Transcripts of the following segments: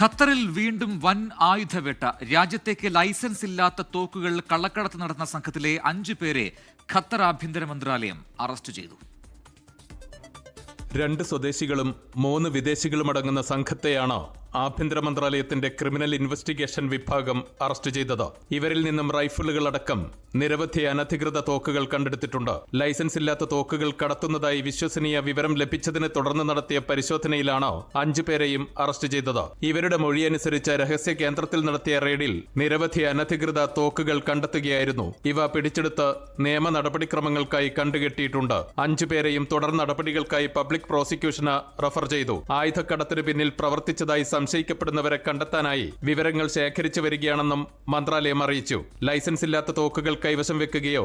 ഖത്തറിൽ വീണ്ടും വൻ ആയുധവേട്ട. രാജ്യത്തേക്ക് ലൈസൻസ് ഇല്ലാത്ത തോക്കുകൾ കള്ളക്കടത്ത് നടന്ന സംഘത്തിലെ അഞ്ചു പേരെ ഖത്തർ ആഭ്യന്തര മന്ത്രാലയം അറസ്റ്റ് ചെയ്തു. രണ്ട് സ്വദേശികളും മൂന്ന് വിദേശികളുമടങ്ങുന്ന സംഘത്തെയാണ് ആഭ്യന്തര മന്ത്രാലയത്തിന്റെ ക്രിമിനൽ ഇൻവെസ്റ്റിഗേഷൻ വിഭാഗം അറസ്റ്റ് ചെയ്തത്. ഇവരിൽ നിന്നും റൈഫിളുകൾ അടക്കം നിരവധി അനധികൃത തോക്കുകൾ കണ്ടെടുത്തിട്ടുണ്ട്. ലൈസൻസ് ഇല്ലാത്ത തോക്കുകൾ കടത്തുന്നതായി വിശ്വസനീയ വിവരം ലഭിച്ചതിനെ തുടർന്ന് നടത്തിയ പരിശോധനയിലാണ് അഞ്ചു പേരെയും അറസ്റ്റ് ചെയ്തത്. ഇവരുടെ മൊഴിയനുസരിച്ച് രഹസ്യ കേന്ദ്രത്തിൽ നടത്തിയ റെയ്ഡിൽ നിരവധി അനധികൃത തോക്കുകൾ കണ്ടെത്തുകയായിരുന്നു. ഇവ പിടിച്ചെടുത്ത് നിയമ നടപടിക്രമങ്ങൾക്കായി കണ്ടുകെട്ടിയിട്ടുണ്ട്. അഞ്ചു പേരെയും തുടർ നടപടികൾക്കായി പബ്ലിക് പ്രോസിക്യൂഷന് റഫർ ചെയ്തു. ആയുധക്കടത്തിന് പിന്നിൽ പ്രവർത്തിച്ചതായി സംശയിക്കപ്പെടുന്നവരെ കണ്ടെത്താനായി വിവരങ്ങൾ ശേഖരിച്ചു വരികയാണെന്നും മന്ത്രാലയം അറിയിച്ചു. ലൈസൻസ് ഇല്ലാത്ത തോക്കുകൾ കൈവശം വെക്കുകയോ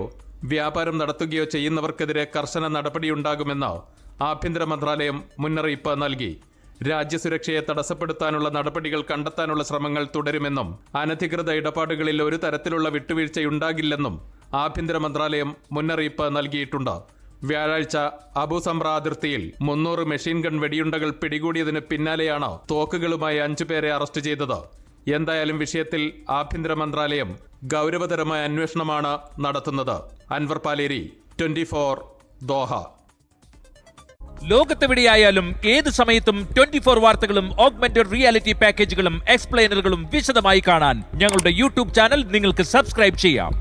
വ്യാപാരം നടത്തുകയോ ചെയ്യുന്നവർക്കെതിരെ കർശന നടപടിയുണ്ടാകുമെന്ന് ആഭ്യന്തര മന്ത്രാലയം മുന്നറിയിപ്പ് നൽകി. രാജ്യസുരക്ഷയെ തടസ്സപ്പെടുത്താനുള്ള നടപടികൾ കണ്ടെത്താനുള്ള ശ്രമങ്ങൾ തുടരുമെന്നും അനധികൃത ഇടപാടുകളിൽ ഒരു തരത്തിലുള്ള വിട്ടുവീഴ്ചയുണ്ടാകില്ലെന്നും ആഭ്യന്തര മന്ത്രാലയം മുന്നറിയിപ്പ് നൽകിയിട്ടുണ്ട്. വ്യാഴാഴ്ച അബുസംറ അതിർത്തിയിൽ മുന്നൂറ് മെഷീൻ ഗൺ വെടിയുണ്ടകൾ പിടികൂടിയതിന് പിന്നാലെയാണ് തോക്കുകളുമായി അഞ്ചുപേരെ അറസ്റ്റ് ചെയ്തത്. എന്തായാലും വിഷയത്തിൽ ആഭ്യന്തര മന്ത്രാലയം ഗൗരവതരമായ അന്വേഷണമാണ് നടത്തുന്നത്. Anvar Paleri twenty four Doha. ലോകത്തെവിടെയായാലും ഏത് സമയത്തും ട്വന്റി ഫോർ വാർത്തകളും ഓഗ്മെന്റഡ് റിയാലിറ്റി പാക്കേജുകളും എക്സ്പ്ലെയിനറുകളും വിശദമായി കാണാൻ ഞങ്ങളുടെ യൂട്യൂബ് ചാനൽ നിങ്ങൾക്ക് സബ്സ്ക്രൈബ് ചെയ്യാം.